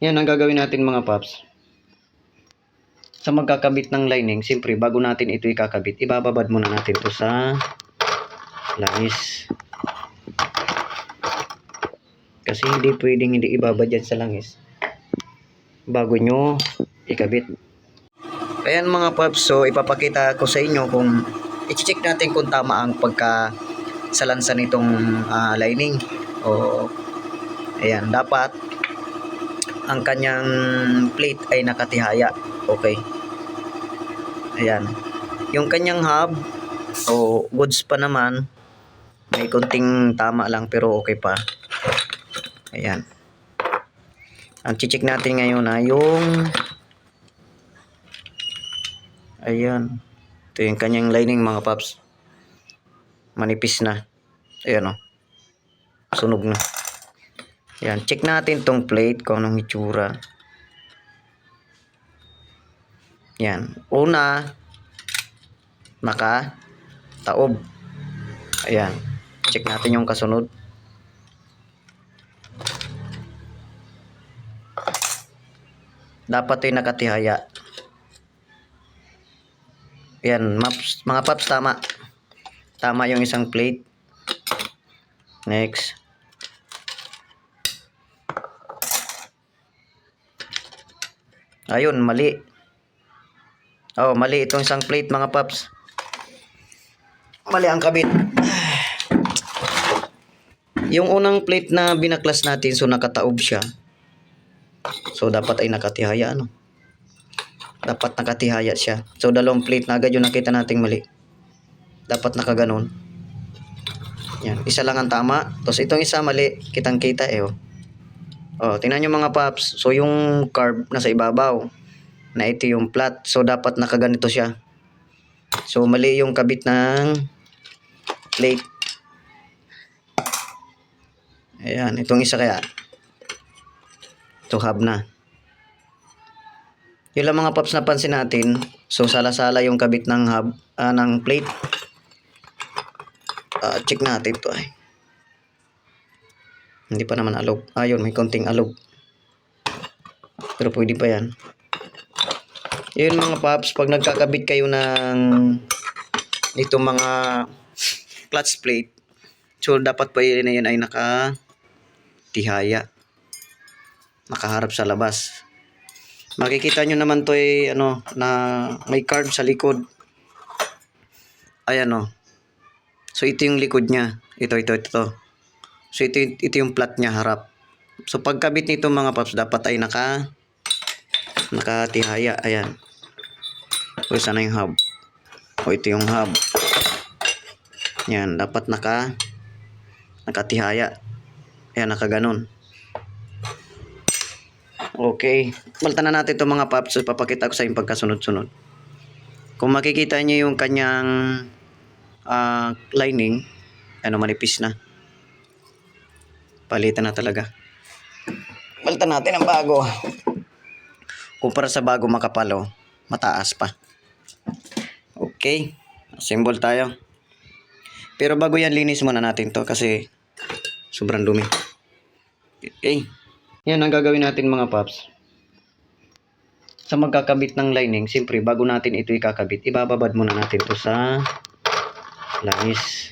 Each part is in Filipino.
Yan ang gagawin natin mga paps. Sa magkakabit ng lining, siyempre bago natin ito ikakabit, ibababad muna natin to sa langis. Kasi hindi pwedeng hindi ibabad yan sa langis. Bago nyo ikabit. Ayan mga paps, so ipapakita ko sa inyo kung i-check natin kung tama ang pagka salansa nitong ah, lining. O ayan, dapat ang kanyang plate ay nakatihaya. Okay. Ayan. Yung kanyang hub, o goods pa naman, may konting tama lang pero okay pa. Ayan. Ang chichik natin ngayon ay yung Ayan. Ito yung kanyang lining mga paps. Manipis na. Ayan o. Sunog na. Ayan. Check natin tong plate kung anong itsura. Yan. Una, naka taob. Ayan. Check natin yung kasunod. Dapat ay nakatihaya. Yan, maps, mga paps tama. Tama yung isang plate. Next. Ayun, mali. Oh, mali itong isang plate mga paps. Mali ang kabit. Yung unang plate na binaklas natin, so nakataob siya. So dapat ay nakatihaya ano. Dapat nakatihaya siya. So dalawang plate na agad yung nakita nating mali. Dapat nakaganon. Yan, isa lang ang tama. Tapos itong isa mali, kitang kita eh oh. Oh, tingnan nyo mga paps. So yung carb nasa ibabaw na ito yung flat. So dapat nakaganito siya. So mali yung kabit ng plate. Ayan, itong isa kaya. Ito hub na. Yun lang mga paps napansin natin. So sala-sala yung kabit ng hub, ah, ng plate. Ah, check natin ito ay. Hindi pa naman alog. Ayun, may konting alog. Pero pwede pa yan. Yun mga paps, pag nagkakabit kayo ng itong mga clutch plate, so dapat pa yun na yun ay naka tihaya. Nakaharap sa labas. Makikita nyo naman to ay ano, na may carb sa likod. Ayan o. So ito yung likod niya. Ito, ito, ito. So ito, ito yung plat niya harap. So pagkabit nito mga paps, dapat ay naka nakatihaya. Ayan. O sana yung hub. O ito yung hub. Yan, dapat naka nakatihaya. Ayan, nakaganon. Okay. Balta na natin itong mga paps. So, papakita ko sa yung pagkasunod-sunod. Kung makikita niyo yung kanyang ah, lining, ano, manipis na. Palitan na talaga. Balitan natin ang bago. Kumpara sa bago makapalo, mataas pa. Okay. Symbol tayo. Pero bago yan, linis muna natin to kasi sobrang dumi. Okay. Yan ang gagawin natin mga paps. Sa magkakabit ng lining, siyempre bago natin ito ikakabit, ibababad muna natin to sa langis.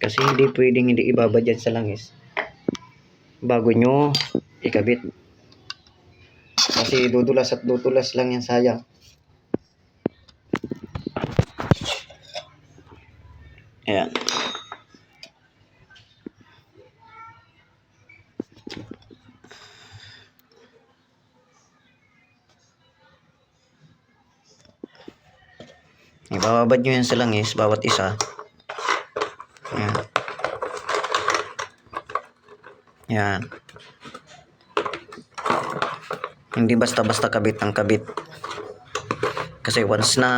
Kasi hindi pwedeng hindi ibabad yan sa langis. Bago nyo ikabit. Kasi dudulas at dudulas lang yan sayang. Ayan. Ibababad nyo yan sa langis, bawat isa. Yan. Hindi basta-basta kabit ang kabit. Kasi once na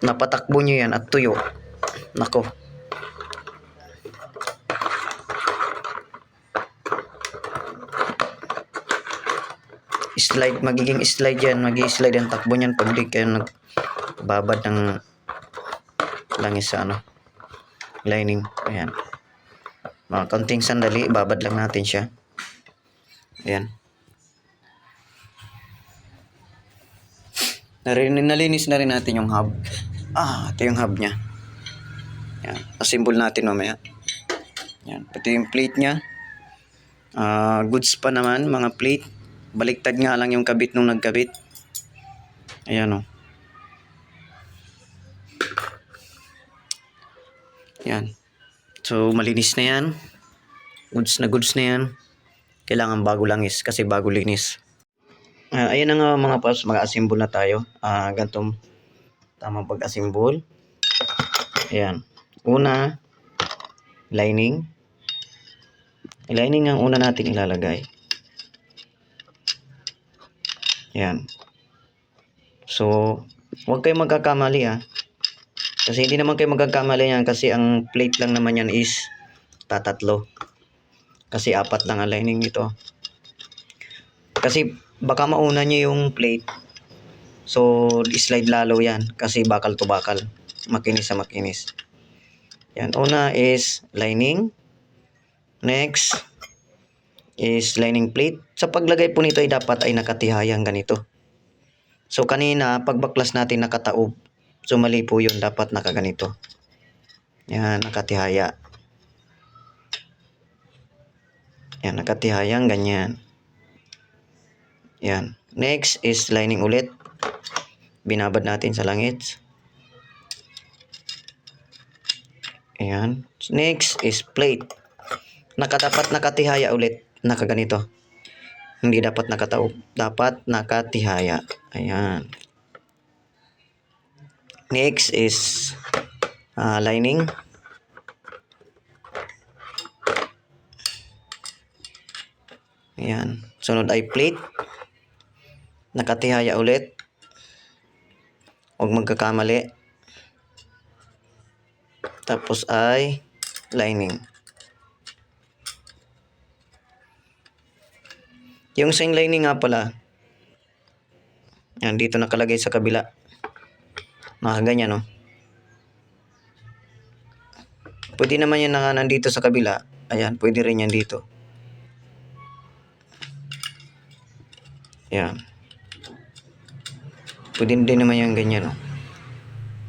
napatakbo nyo yan at tuyo, nako. Slide, magiging slide yan, magiging slide ang takbo niyan pag di kayo nagbabad ng langis sa ano, lining. Ayan. Mga konting sandali, babad lang natin siya. Ayan. Narin, nalinis na rin natin yung hub. Ah, ito yung hub niya. Yan. Asimbol natin mamaya. Yan. Ito yung plate niya. Ah, goods pa naman, mga plate. Baliktad nga lang yung kabit nung nagkabit. Ayan o. Yan. So, malinis na yan. Goods na goods na yan. Kailangan bago langis kasi bago linis. Ah, ayan na nga mga paps, mag-assemble na tayo. Ah, ganitong tamang pag-assemble. Ayan. Una, lining. Lining ang una natin ilalagay. Ayan. So, huwag kayong magkakamali ah. Kasi hindi naman kayo magkakamali yan kasi ang plate lang naman yan is tatatlo. Kasi apat lang ang lining nito. Kasi baka mauna nyo yung plate. So, slide lalo yan. Kasi bakal to bakal. Makinis sa makinis. Yan. Una is lining. Next is lining plate. Sa paglagay po nito ay dapat ay nakatihayang ganito. So, kanina, pagbaklas natin nakataob. So, mali po yun. Dapat nakaganito. Yan, nakatihaya. Yan, nakatihayang ganyan. Yan. Next is lining ulit. Binabad natin sa langit. Ayan. Next is plate. Nakadapat nakatihaya ulit. Nakaganito. Hindi dapat nakataob. Dapat nakatihaya. Ayan. Next is ah, lining. Ayan. Sunod ay plate. Nakatihaya ulit. Huwag magkakamali. Tapos ay lining. Yung sing lining nga pala, yan, dito nakalagay sa kabila. Nakaganyan, no? Pwede naman yan naka nandito sa kabila. Ayan, pwede rin yan dito. Yan. Pwede din naman yan ganyan, no?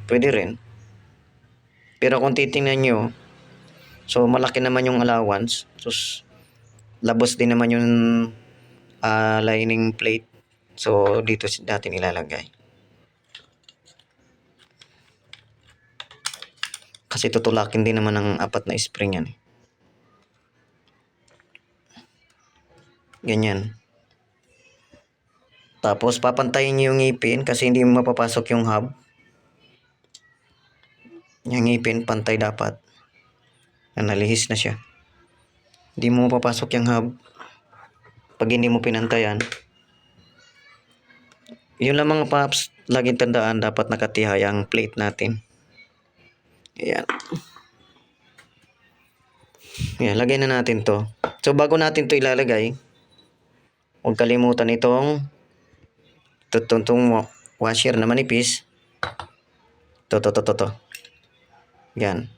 Pwede rin. Pero kung titingnan nyo, so malaki naman yung allowance. So, labos din naman yung ah, lining plate. So, dito natin ilalagay. Kasi tutulakin din naman ng apat na spring yan. eh. Ganyan. Tapos, papantayin nyo yung ngipin kasi hindi mapapasok yung hub. Yung ngipin, pantay dapat. Nalihis na siya. Hindi mo mapapasok yung hub. Pag hindi mo pinantayan. Yun lang mga paps, laging tandaan, dapat nakatihay ang plate natin. Ayan. Ayan, lagay na natin to. So, bago natin to ilalagay, huwag kalimutan itong tutuntong wa- washer na manipis. To, to, to, to, to. Yan.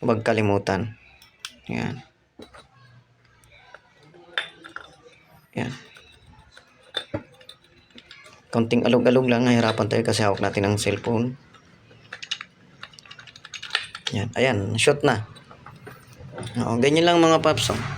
Huwag kalimutan. Yan. Yan. Konting alog-alog lang, nahirapan tayo kasi hawak natin ang cellphone. Yan, ayan, shot na. Oo, ganyan lang mga paps. oh.